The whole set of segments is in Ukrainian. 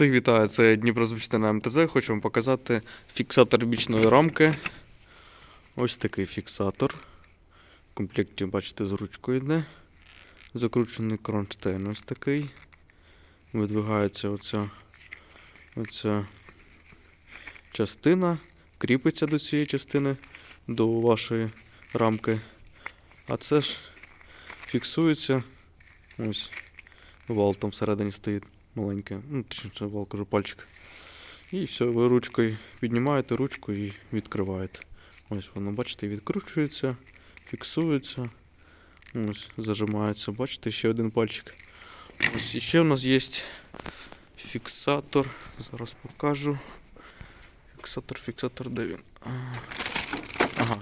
Всіх вітаю, це Дніпрозвучна МТЗ. Хочу вам показати фіксатор бічної рамки. Ось такий фіксатор. В комплекті, бачите, з ручкою йде. Закручений кронштейн ось такий. Видвигається оця, оця частина, кріпиться до цієї частини, до вашої рамки. А це ж фіксується. Ось вал всередині стоїть маленький. Ну, точніше, кажу, пальчик. І все, ви ручкою піднімаєте ручку і відкриваєте. Ось воно, бачите, відкручується, фіксується. Ось, зажимається. Бачите, ще один пальчик. Ось ще в нас є фіксатор. Зараз покажу. Фіксатор, фіксатор, де він? Ага.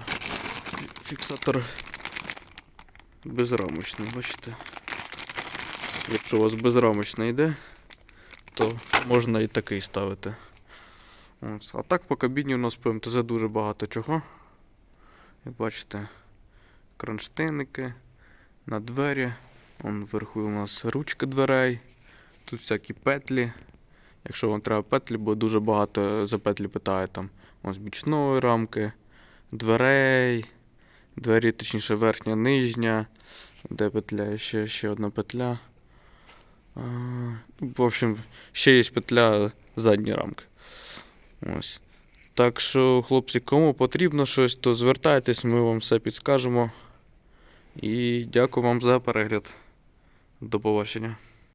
Фіксатор безрамочний, бачите. Якщо у вас безрамочна йде, то можна і такий ставити. От. А так по кабіні у нас по МТЗ дуже багато чого. Як бачите, кронштейники на двері. Вон вверху у нас ручки дверей. Тут всякі петлі. Якщо вам треба петлі, бо дуже багато за петлі питає там. Ось бічної рамки, дверей, двері, точніше верхня, нижня, де петля, ще, ще одна петля. А, В общем, ще є петля задньої рамки. Ось. Так що, хлопці, кому потрібно щось, то звертайтесь, ми вам все підскажемо. І дякую вам за перегляд. До побачення.